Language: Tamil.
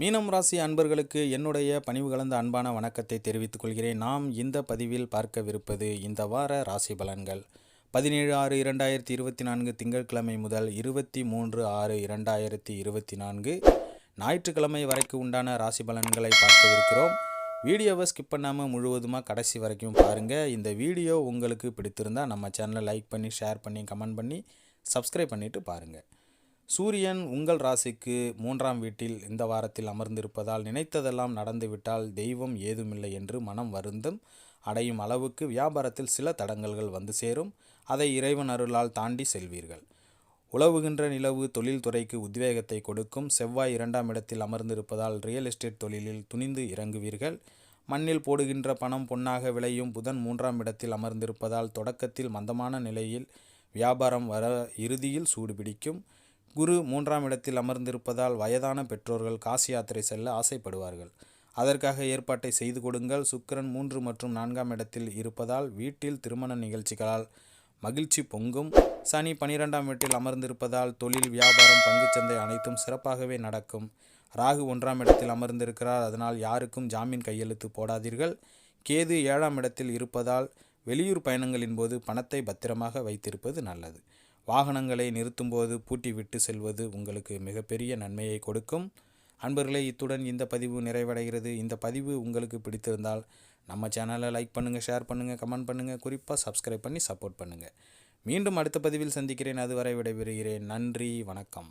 மீனம் ராசி அன்பர்களுக்கு என்னுடைய பணிவு கலந்த அன்பான வணக்கத்தை தெரிவித்துக் கொள்கிறேன். நாம் இந்த பதிவில் பார்க்கவிருப்பது இந்த வார ராசி பலன்கள். பதினேழு ஆறு இரண்டாயிரத்தி இருபத்தி நான்கு திங்கட்கிழமை முதல் இருபத்தி மூன்று ஆறு இரண்டாயிரத்தி இருபத்தி நான்கு ஞாயிற்றுக்கிழமை வரைக்கும் உண்டான ராசி பலன்களை பார்க்கவிருக்கிறோம். வீடியோவை ஸ்கிப் பண்ணாமல் முழுவதுமாக கடைசி வரைக்கும் பாருங்கள் இந்த வீடியோ உங்களுக்கு பிடித்திருந்தால் நம்ம சேனலை லைக் பண்ணி ஷேர் பண்ணி கமெண்ட் பண்ணி சப்ஸ்கிரைப் பண்ணிவிட்டு பாருங்கள் சூரியன் உங்கள் ராசிக்கு மூன்றாம் வீட்டில் இந்த வாரத்தில் அமர்ந்திருப்பதால் நினைத்ததெல்லாம் நடந்துவிட்டால் தெய்வம் ஏதுமில்லை என்று மனம் வருந்தும். அடையும் அளவுக்கு வியாபாரத்தில் சில தடங்கல்கள் வந்து சேரும். அதை இறைவன் அருளால் தாண்டி செல்வீர்கள். உழவுகின்ற நிலவு தொழில்துறைக்கு உத்வேகத்தை கொடுக்கும். செவ்வாய் இரண்டாம் இடத்தில் அமர்ந்திருப்பதால் ரியல் எஸ்டேட் தொழிலில் துணிந்து இறங்குவீர்கள். மண்ணில் போடுகின்ற பணம் பொன்னாக விளையும். புதன் மூன்றாம் இடத்தில் அமர்ந்திருப்பதால் தொடக்கத்தில் மந்தமான நிலையில் வியாபாரம் வர இறுதியில் சூடு பிடிக்கும். குரு மூன்றாம் இடத்தில் அமர்ந்திருப்பதால் வயதான பெற்றோர்கள் காசி யாத்திரை செல்ல ஆசைப்படுவார்கள். அதற்காக ஏற்பாட்டை செய்து கொடுங்கள். சுக்கிரன் மூன்று மற்றும் நான்காம் இடத்தில் இருப்பதால் வீட்டில் திருமண நிகழ்ச்சிகளால் மகிழ்ச்சி பொங்கும். சனி பனிரெண்டாம் வீட்டில் அமர்ந்திருப்பதால் தொழில் வியாபாரம் பங்குச்சந்தை அனைத்தும் சிறப்பாகவே நடக்கும். ராகு ஒன்றாம் இடத்தில் அமர்ந்திருக்கிறார். அதனால் யாருக்கும் ஜாமீன் கையெழுத்து போடாதீர்கள். கேது ஏழாம் இடத்தில் இருப்பதால் வெளியூர் பயணங்களின் போது பணத்தை பத்திரமாக வைத்திருப்பது நல்லது. வாகனங்களை நிறுத்தும்போது பூட்டி விட்டு செல்வது உங்களுக்கு மிகப்பெரிய நன்மையை கொடுக்கும். அன்பர்களே இத்துடன் இந்த பதிவு நிறைவடைகிறது. இந்த பதிவு உங்களுக்கு பிடித்திருந்தால் நம்ம சேனலை லைக் பண்ணுங்கள் ஷேர் பண்ணுங்கள் கமெண்ட் பண்ணுங்கள் குறிப்பாக சப்ஸ்கிரைப் பண்ணி சப்போர்ட் பண்ணுங்கள் மீண்டும் அடுத்த பதிவில் சந்திக்கிறேன். அதுவரை விடைபெறுகிறேன். நன்றி வணக்கம்.